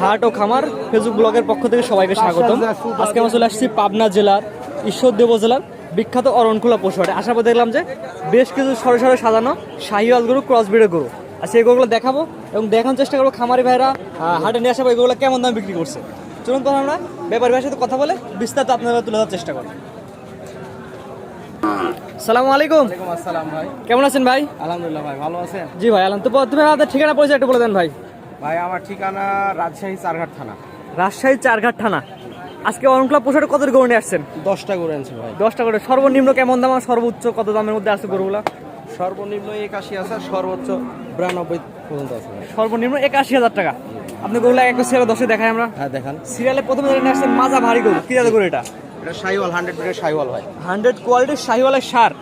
হাট ও খামার ফেসবুক ব্লগের পক্ষ থেকে সবাইকে স্বাগতম। আজকে আমরা চলে আসছি পাবনা জেলার ঈশ্বরদেব জেলার বিখ্যাত অরণকুলা পশুহাটে আসার পর দেখলাম যে বেশ কিছু সরে সরে সাজানো শাহিওয়াল গরু ক্রস ব্রিডের গরু। আর সেই গরুগুলো দেখাবো এবং দেখানোর চেষ্টা করব খামারি ভাইরা হাটে নিয়ে আসাবো এগুলো কেমন দামে বিক্রি করছে। চলুন তখন আমরা ব্যাপারী ভাইয়ের সাথে কথা বলে বিস্তারিত আপনারা তুলে ধরার চেষ্টা করি। সালামু আলাইকুম। আসসালাম ভাই। কেমন আছেন ভাই? আলহামদুলিল্লাহ ভাই ভালো আছেন? জি ভাই আলহাম তো প্রথমে আপনার ঠিকানা পরিচয় একটু বলে দেন ভাই। ভাই আমার ঠিকানা রাজশাহী চারঘাট থানা। রাজশাহী চারঘাট থানা। আজকে অরণকুলা পোশাকে কত গরু নিয়ে আসছেন? দশটা করে আনছি ভাই। দশটা করে সর্বনিম্ন কেমন দাম আর সর্বোচ্চ কত দামের মধ্যে আছে গরুগুলা? সর্বনিম্ন একাশি আছে আর সর্বোচ্চ বিরানব্বই পর্যন্ত আছে সর্বনিম্ন একাশি হাজার টাকা। আপনি গরুলা একটা সিরিয়াল দশে দেখাই আমরা। হ্যাঁ দেখান। সিরিয়ালে প্রথমে যেটা নিয়ে আসছেন মাজা ভারী গরু। কি গরু এটা? এটা শাহিওয়াল হান্ড্রেড ব্রেড শাহিওয়াল ভাই। হান্ড্রেড কোয়ালিটির শাহিওয়ালের সার।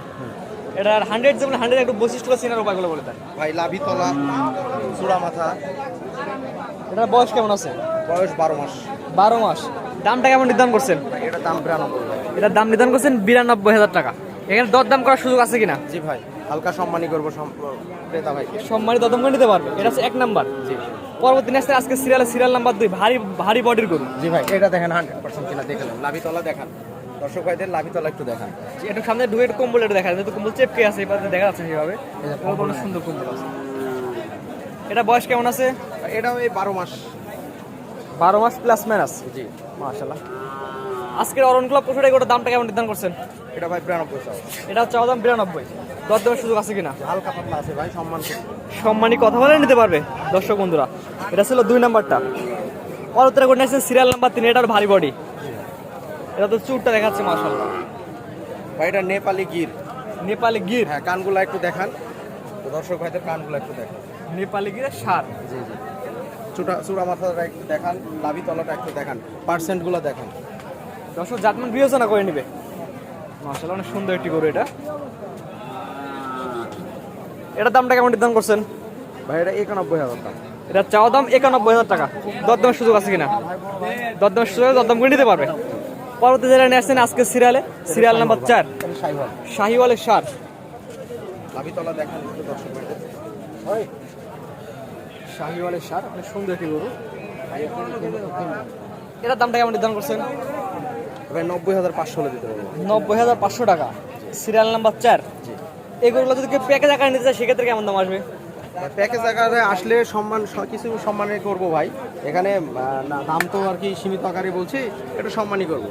এটার হান্ড্রেড যেমন হান্ড্রেড একটু বৈশিষ্ট্য উপায়গুলো বলে দেন ভাই লাভি তলা চূড়া মাথা। এটার বয়স কেমন আছে? বয়স বারো মাস। বারো মাস। দামটা কেমন নির্ধারণ করছেন? দাম বিরানব্বই। এটার দাম নির্ধারণ করছেন বিরানব্বই হাজার টাকা। এখানে দর দাম করার সুযোগ আছে কিনা? জি ভাই হালকা সম্মানই করব ক্রেতা ভাই দাম করে নিতে পারবে। এটা হচ্ছে এক নাম্বার। জি। পরবর্তী নেক্সট আজকে সিরিয়াল সিরিয়াল নাম্বার দুই। ভারী ভারী বডির গরু জি ভাই এটা দেখেন হান্ড্রেড পার্সেন্ট কিনা লাভি তলা দেখান। দর্শক ভাইদের লাভি তলা একটু দেখান। একটু সামনে ডুয়েট কম্বল এটা দেখা যায় যেহেতু কম্বল চেপকে আছে এবার দেখা যাচ্ছে সেভাবে কোনো সুন্দর কম্বল আছে। এটা বয়স কেমন আছে? এটাও এই বারো মাস। বারো মাস প্লাস মাইনাস জি। মাশাল্লাহ আজকের অরণ ক্লাব পশুটা এগুলোর দামটা কেমন নির্ধারণ করছেন? এটা ভাই বিরানব্বই এটা হচ্ছে দাম বিরানব্বই। দর দেওয়ার সুযোগ আছে কিনা? হালকা পাতলা আছে ভাই সম্মান সম্মানী কথা বলে নিতে পারবে দর্শক বন্ধুরা। এটা ছিল দুই নাম্বারটা। পরবর্তীটা করে নিয়েছেন সিরিয়াল নাম্বার তিন এটার ভারী বডি এটা তো চুরটা দেখাচ্ছে মাশাল্লাহ ভাই এটা নেপালি গির। নেপালি গির? হ্যাঁ কানগুলা একটু দেখান। তো দর্শক ভাইদের কানগুলো একটু দেখান। নেপালি গিরের সার? জি জি। চূড়া চূড়া মাথাটা একটু দেখান লাভি তলাটা একটু দেখান পার্সেন্টগুলো দেখান। দর্শক জাতমান বিবেচনা করে নিবে। মাশাআল্লাহ অনেক সুন্দর একটি গরু এটা। এটার দামটা কেমন নির্ধারণ করছেন? ভাই এটা একানব্বই হাজার টাকা। এটা চাওয়া দাম একানব্বই হাজার টাকা। দরদামের সুযোগ আছে কিনা? দরদামের সুযোগ দরদাম করে নিতে পারবে? পরবর্তী জেলায় নিয়ে আসছেন আজকে সিরিয়ালে সিরিয়াল নাম্বার চার। শাহিওয়ালের সার। শাহিওয়ালের সার অনেক সুন্দর একটি গরু। এটার দামটা কেমন নির্ধারণ করছেন? নব্বই হাজার পাঁচশো দিতে পারব। নব্বই হাজার পাঁচশো টাকা। সিরিয়াল নাম্বার চার। এই গরুগুলো যদি কেউ প্যাকেজ আকারে নিতে চায় সেক্ষেত্রে কেমন দাম আসবে? প্যাকেজ আকারে আসলে সম্মান কিছু সম্মানে করব ভাই। এখানে দাম তো আর কি সীমিত আকারে বলছি একটু সম্মানই করব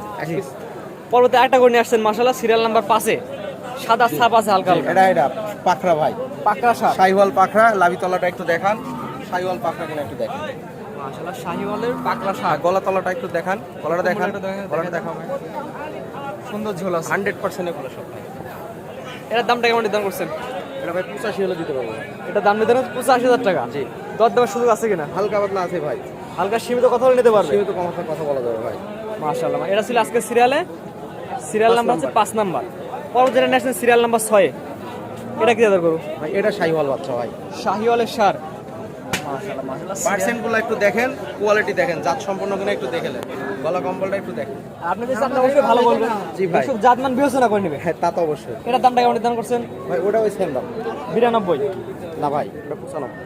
পরবর্তী একটা করে নিয়ে আসছেন মাসাল্লাহ সিরিয়াল নাম্বার পাঁচে সাদা ছাপ আছে হালকা এটা এটা পাখরা ভাই। পাকড়া সার শাহিওয়াল পাখরা লাভি তলাটা একটু দেখান। শাহিওয়াল পাখরা কিনা একটু দেখান। মাসাল্লাহ শাহিওয়ালের পাকড়া আর সার গলা তলাটা একটু দেখান গলাটা দেখান গলাটা দেখান সুন্দর ঝোল আছে। হান্ড্রেড পার্সেন্ট এগুলো সব। এটার দামটা কেমন নির্ধারণ করছেন? এটা ভাই পঁচাশি হলে দিতে পারব। এটা দাম নির্ধারণ পঁচাশি হাজার টাকা। জি। দর দেওয়ার সুযোগ আছে কিনা? হালকা পাতলা আছে ভাই। হালকা সীমিত কথা বলে নিতে পারবে? সীমিত কমাতে কথা বলা যাবে ভাই। মাশাআল্লাহ এটা ছিল আজকে সিরিয়ালে সিরিয়াল নাম্বার হচ্ছে পাঁচ নাম্বার। পরবর্তী ন্যাশনাল সিরিয়াল নাম্বার ছয়ে। এটা কি দাদা করব? ভাই এটা শাহিওয়াল বাচ্চা ভাই। শাহিওয়ালের সার। পার্সেন্টগুলো একটু দেখেন কোয়ালিটি দেখেন জাত সম্পন্ন কিনা একটু দেখে গলা কম্বলটা একটু দেখেন। আপনি যদি আপনি অবশ্যই ভালো বলবেন জি ভাই। দর্শক জাতমান বিবেচনা করে নেবে। হ্যাঁ তা তো অবশ্যই। এটার দামটা কেমন নির্ধারণ করছেন? ভাই ওটা ওই সেম দাম। বিরানব্বই। না ভাই ওটা পঁচানব্বই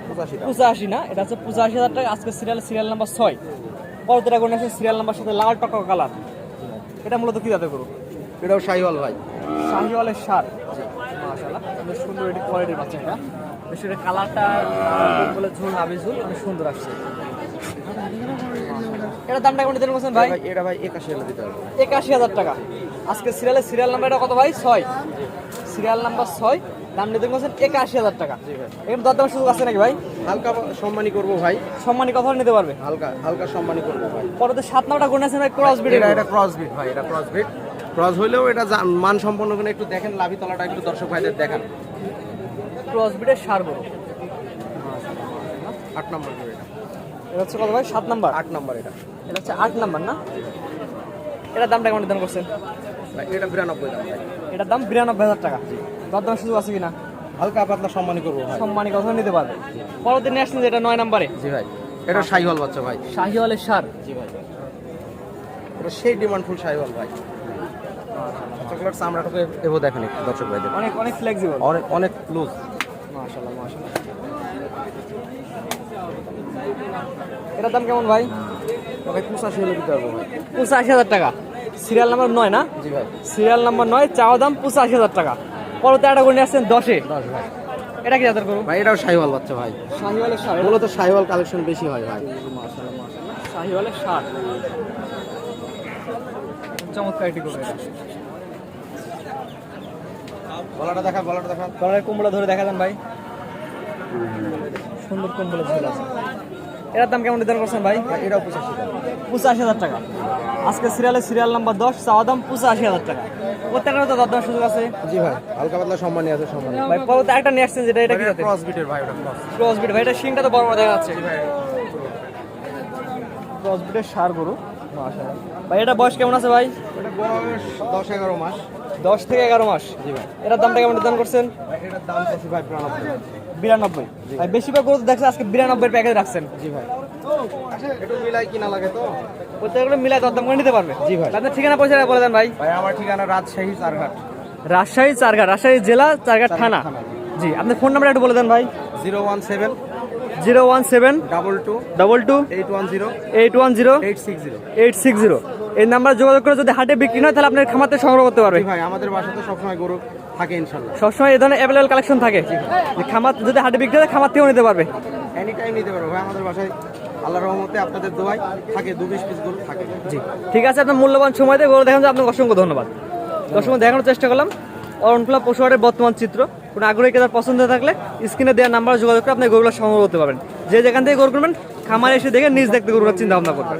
পঁচাশি না এটা হচ্ছে পঁচাশি হাজার টাকা। আজকে সিরিয়াল সিরিয়াল নাম্বার ছয়। পরবর্তীটা করে নিয়েছেন সিরিয়াল নাম্বার সাথে লাল টকা কালার এটা মূলত কি যাতে করুন এটাও শাহিওয়াল ভাই। শাহিওয়ালের সার। মাশাআল্লাহ সুন্দর এটি কোয়ালিটির বাচ্চা এটা। এটা কালারটা বলে ঝুল নাবি ঝুল অনেক সুন্দর আসছে। এটার দামটা কেমন নিতে করছেন ভাই? ভাই এটা ভাই একাশি হলে দিতে পারব একাশি হাজার টাকা। আজকে সিরিয়ালের সিরিয়াল নাম্বারটা কত ভাই? ছয়। সিরিয়াল নাম্বার ছয়। দাম নিতে করছেন একাশি হাজার টাকা। এরকম দরদাম সুযোগ আছে নাকি ভাই? হালকা সম্মানই করব ভাই। সম্মানী কথা নিতে পারবে? হালকা হালকা সম্মানই করব ভাই। পরে সাত নামটা গুণ আছে ভাই ক্রস বিড এটা এটা ক্রস বিট ভাই এটা ক্রস বিট ক্রস হইলেও এটা মান সম্পন্ন কিনা একটু দেখেন লাভি তলাটা একটু দর্শক ভাইদের দেখান। ক্রস বিডের সার গরু আট নম্বর এটা। এটা হচ্ছে কত ভাই? সাত নাম্বার? আট নম্বর এটা। এটা হচ্ছে আট নাম্বার না? এটার দামটা কেমন নির্ধারণ করছেন? এটা বিরানব্বই দাম এটার দাম বিরানব্বই হাজার টাকা। দরদাম সুযোগ আছে কিনা? হালকা পাতলা সম্মানই করব ভাই। সম্মানী কথা নিতে পারবে। পরবর্তী ন্যাশনাল যেটা নয় নাম্বারে। জি ভাই। এটা শাহিওয়াল বাচ্চা ভাই। শাহিওয়ালের সার। জি ভাই। এটা সেই ডিমান্ডফুল শাহিওয়াল ভাই। চকলেট চামড়াটাকে এবার দেখেন দর্শক ভাইদের। অনেক অনেক ফ্লেক্সিবল অনেক অনেক লুজ মাশাআল্লাহ মাশাআল্লাহ। এটার দাম কেমন ভাই? ভাই পঁচাশি হলে দিতে পারব ভাই। পঁচাশি হাজার টাকা। সিরিয়াল নাম্বার নয় না? জি ভাই। সিরিয়াল নাম্বার নয় চাওয়া দাম পঁচাশি হাজার টাকা। পরে একটা করে আসছেন দশে। দশ ভাই। এটা কি জাতের করব? ভাই এটাও শাহিওয়াল বাচ্চা ভাই। শাহিওয়ালের ষাট মূলত শাহিওয়াল কালেকশন বেশি হয় ভাই। শাহিওয়ালের ষাট চমৎকার একটি করে এটা গলাটা দেখা গলাটা দেখা। কলারের কুমড়া ধরে দেখা যান ভাই। সুন্দর কুমড়া ঝোল আছে। এটার দাম কেমন নির্ধারণ করছেন ভাই? ভাই এটাও পঁচাশি টাকা। পঁচাশি হাজার টাকা। আজকে সিরিয়ালের সিরিয়াল নাম্বার দশ চাওয়া দাম পঁচাশি হাজার টাকা। প্রত্যেকটা তো দরদাম সুযোগ আছে। জি ভাই হালকা পাতলা সম্মানী আছে সম্মানী ভাই পরবর্তী একটা নিয়ে আসছেন যেটা এটা কি ক্রস বিটের ভাই ওটা ক্রস ক্রস বিট ভাই এটা শিংটা তো বড় বড় দেখা যাচ্ছে। ক্রস বিটের সার গরু। ভাই এটা বয়স কেমন আছে ভাই? ওটা বয়স দশ এগারো মাস। দশ থেকে এগারো মাস? জি ভাই। এটার দামটা কেমন নির্ধারণ করছেন? এটার দাম চাচ্ছি ভাই বিরানব্বই। বিরানব্বই। ভাই। বেশিরভাগ গরু তো দেখছে আজকে বিরানব্বই প্যাকেজ রাখছেন। জি ভাই। একটু মিলাই কিনা লাগে তো। প্রত্যেকগুলো মিলাই দরদাম করে নিতে পারবে জি ভাই। আপনার ঠিকানা পয়সা বলে দেন ভাই। ভাই আমার ঠিকানা রাজশাহী চারঘাট। রাজশাহী চারঘাট রাজশাহী জেলা চারঘাট থানা। থানা। জি আপনার ফোন নাম্বার একটু বলে দেন ভাই। Zero one seven zero one seven double two double two eight one zero eight one zero eight six zero eight six zero এই নাম্বার যোগাযোগ করে যদি হাটে বিক্রি হয় তাহলে আপনার খামাতে সংগ্রহ করতে পারবে। ভাই আমাদের বাসাতে সবসময় গরু থাকে ইনশাল্লাহ। সবসময় এই ধরনের অ্যাভেলেবল কালেকশন থাকে। খামার যদি হাটে বিক্রি হয় খামার থেকেও নিতে পারবে। এনি টাইম নিতে পারব ভাই আমাদের বাসায় আল্লাহ রহমতে আপনাদের দোয়াই থাকে দু বিশ পিস গরু থাকে। জি। ঠিক আছে আপনার মূল্যবান সময় দিয়ে। গরু দেখান আপনাকে অসংখ্য ধন্যবাদ। দর্শক দেখানোর চেষ্টা করলাম। অরণখোলা পশুহাটের বর্তমান চিত্র। কোনো আগ্রহী কেদার পছন্দ থাকলে স্ক্রিনে দেওয়া নাম্বার যোগাযোগ করে আপনি গরুগুলো সংগ্রহ করতে পারবেন। যে যেখান থেকে গরু করবেন খামারে এসে দেখে নিজ দেখতে গরুগুলো চিন্তা ভাবনা করবেন।